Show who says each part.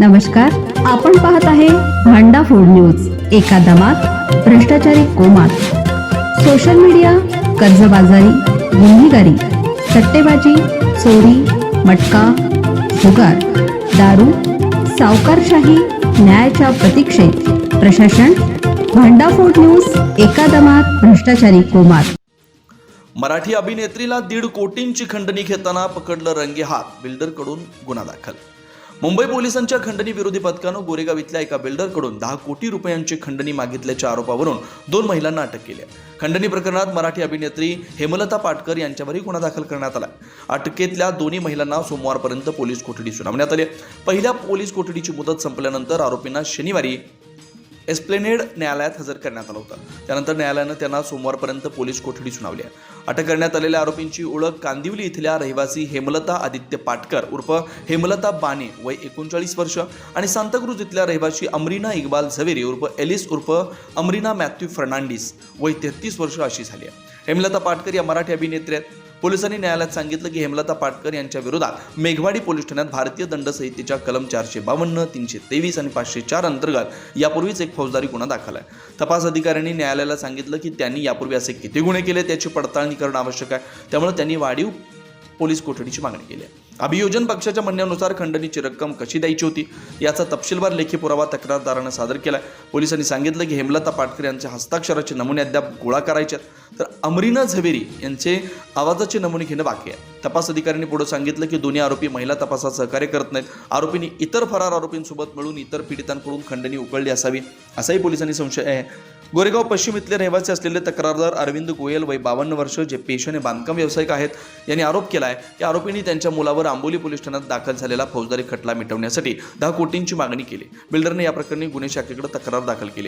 Speaker 1: नमस्कार आपण पाहत आहे भांडा फोड न्यूज एका दमात भ्रष्टाचारी कोमात. सोशल मीडिया कर्जबाजारी गुन्हेगारी सट्टेबाजी चोरी मटका जुगार दारू सावकारशाही न्यायाच्या प्रतीक्षेत. प्रशासन भांडा फोड न्यूज एका दमात भ्रष्टाचारी कोमात.
Speaker 2: मराठी अभिनेत्रीला दीड कोटींची खंडणी घेताना पकडलं रंगेहात बिल्डरकडून गुन्हा दाखल मुंबई पोलिसांच्या खंडणी विरोधी पथकानं गोरेगाव इथल्या एका बिल्डरकडून दहा कोटी रुपयांची खंडणी मागितल्याच्या आरोपावरून दोन महिलांना अटक केली आहे. खंडणी प्रकरणात मराठी अभिनेत्री हेमलता पाटकर यांच्यावरही गुन्हा दाखल करण्यात आला अटकेतल्या दोन्ही महिलांना सोमवारपर्यंत पोलीस कोठडी सुनावण्यात आली पहिल्या पोलीस कोठडीची मुदत संपल्यानंतर आरोपींना शनिवारी एस्प्लेनेड न्यायालयात हजर करण्यात आला होता. त्यानंतर न्यायालयानं त्यांना सोमवारपर्यंत पोलीस कोठडी सुनावली आहे. अटक करण्यात आलेल्या आरोपींची ओळख कांदिवली इथल्या रहिवासी हेमलता आदित्य पाटकर उर्फ हेमलता बाने वय एकोणचाळीस वर्ष आणि सांताक्रूज इथल्या रहिवासी अमरीना इक्बाल झवेरी उर्फ एलिस उर्फ अमरीना मॅथ्यू फर्नांडिस वय तेहतीस वर्ष अशी झाली आहे. हेमलता पाटकर या मराठी अभिनेत्री आहेत. पोलिसांनी न्यायालयात सांगितलं की हेमलता पाटकर यांच्या विरोधात मेघवाडी पोलीस ठाण्यात भारतीय दंड संहितेच्या कलम चारशे बावन्न तीनशे तेवीस आणि पाचशे चार अंतर्गत यापूर्वीच एक फौजदारी गुन्हा दाखल आहे. तपास अधिकाऱ्यांनी न्यायालयाला सांगितलं की त्यांनी यापूर्वी असे किती गुन्हे केले त्याची पडताळणी करणं आवश्यक आहे. त्यामुळे त्यांनी वाढीव पोलीस कोठडीची मागणी केली आहे. अभियोजन पक्षाच्या म्हणण्यानुसार खंडणीची रक्कम कशी द्यायची होती याचा तपशीलवार लेखी पुरावा तक्रारदारानं सादर केला पोलिसांनी सांगितलं की हेमलता पाटकर यांच्या हस्ताक्षराचे नमुने अद्याप गोळा करायचे आहेत. तर अमरीना झवेरी यांचे आवाजाचे नमुने घेणं बाकी आहे. तपास अधिकाऱ्यांनी पुढे सांगितलं की दोन्ही आरोपी महिला तपासात सहकार्य करत नाहीत. आरोपींनी इतर फरार आरोपींसोबत मिळून इतर पीडितांकडून खंडणी उकळली असावी असाही पोलिसांनी संशय आहे. गोरेगाव पश्चिम इथले रहिवासी असलेले तक्रारदार अरविंद गोयल वय बावन्न वर्ष जे पेशाने बांधकाम व्यावसायिक आहेत यांनी आरोप केला आहे की आरोपींनी त्यांच्या मुलावर आंबोली पोलीस ठाण्यात दाखल झालेला फौजदारी खटला मिटवण्यासाठी दहा कोटींची मागणी केली. बिल्डरने या प्रकरणी गुन्हे शाखेकडे तक्रार दाखल केली.